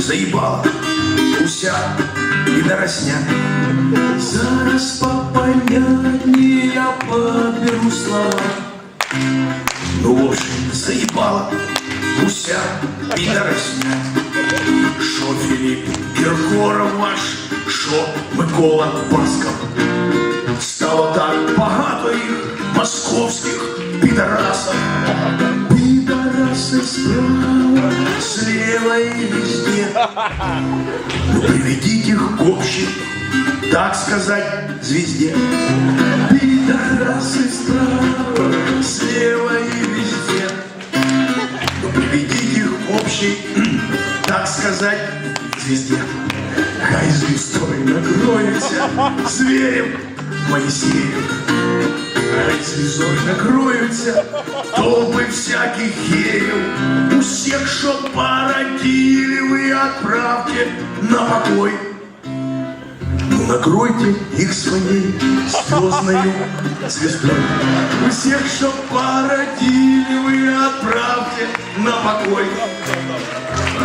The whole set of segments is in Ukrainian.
заїбала уся підоросня. Зараз попонятнее я подберу слова. Ну, в общем, заебала уся підоросня. Шо Філіп Кіркоров ваш, шо Микола Басков. Стало так багато їх московських підарасів. Пидорасы справа, слева и везде. Ну, приведите их к общей, так сказать, звезде. Пидорасы справа, слева и везде. Ну, приведите их к общей, так сказать, звезде. Хай звездой накроется зверем Моїсею. Навіть слізою накроються, толпи всяких у всех что породили вы отправьте на покой. Ну, накройте их своей звездной звездой. Всех, что породили, вы отправьте на покой.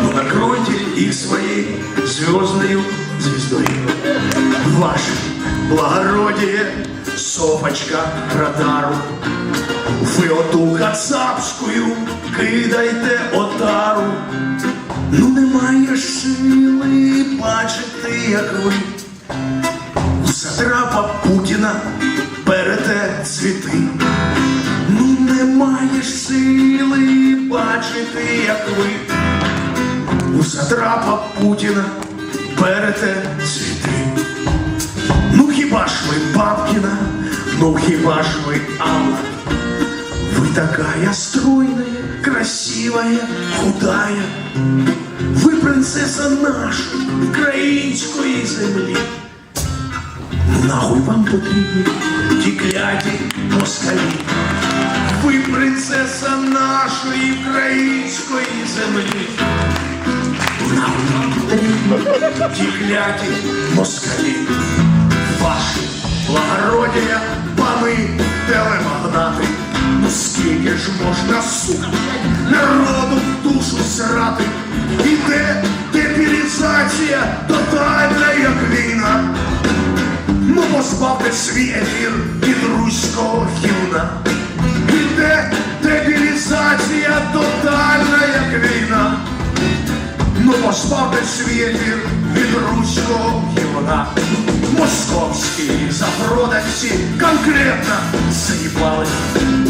Но накройте их своей звездной звездой. Вашей благородие, Софочка радару, ви оту кацапською кидайте отару. Ну немає сили бачити, як ви у сатрапа Путіна берете цвіти. Ну немає сили бачити, як ви у сатрапа Путіна берете цвіти. Ну хіба ж ви Бабкина, ну хіба ж ви Алла? Вы такая стройная, красивая, худая. Вы принцесса нашей української землі. Нахуй вам потрібні ті кляті москалі. Ви принцеса нашої української землі. Нахуй вам потрібні ті кляті москалі. Ваші благородія, пани телемагнати. Ну скільки ж можна, сука, народу в душу срати? Іде депілізація тотальна, як війна. Ну позбавте свій ефір від руського гімна. Іде дебілізація тотальна, як війна. Ну позбавте свій ефір від руського гімна. Московські запроданці конкретно заїбали.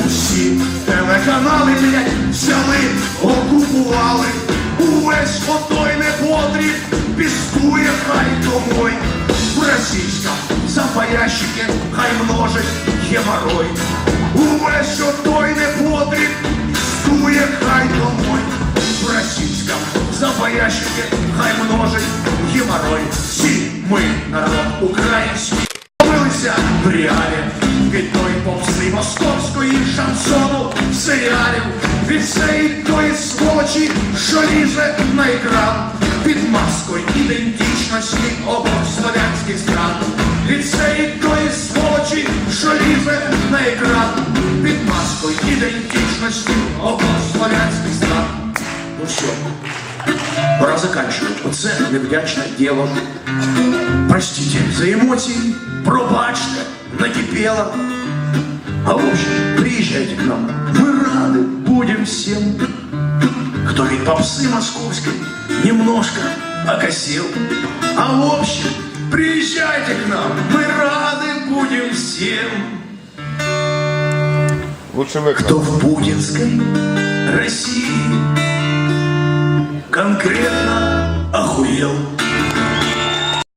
Усі телеканали, блядь, взяли, окупували. Увесь отой непотріб піскує хай домой. Російська запаящики хай множить геморой. Запаящики хай множить геморой. Всі ми народ український. Помилися в реалі від той попси московської шансону серіалів, від цієї тої сволочі, що лізе на екран під маскою ідентичності обох слов'янських стран. Від цієї тої сволочі, що лізе на екран під маскою ідентичності Заканчивать. Оце невдячне діло. Простите за эмоции, пробачте, накипело. А в общем, приезжайте к нам, мы рады будем всем. Кто ведь попсы московской немножко окосел. А в общем, приезжайте к нам, мы рады будем всем. Лучше. Кто в путинской России конкретно охуел.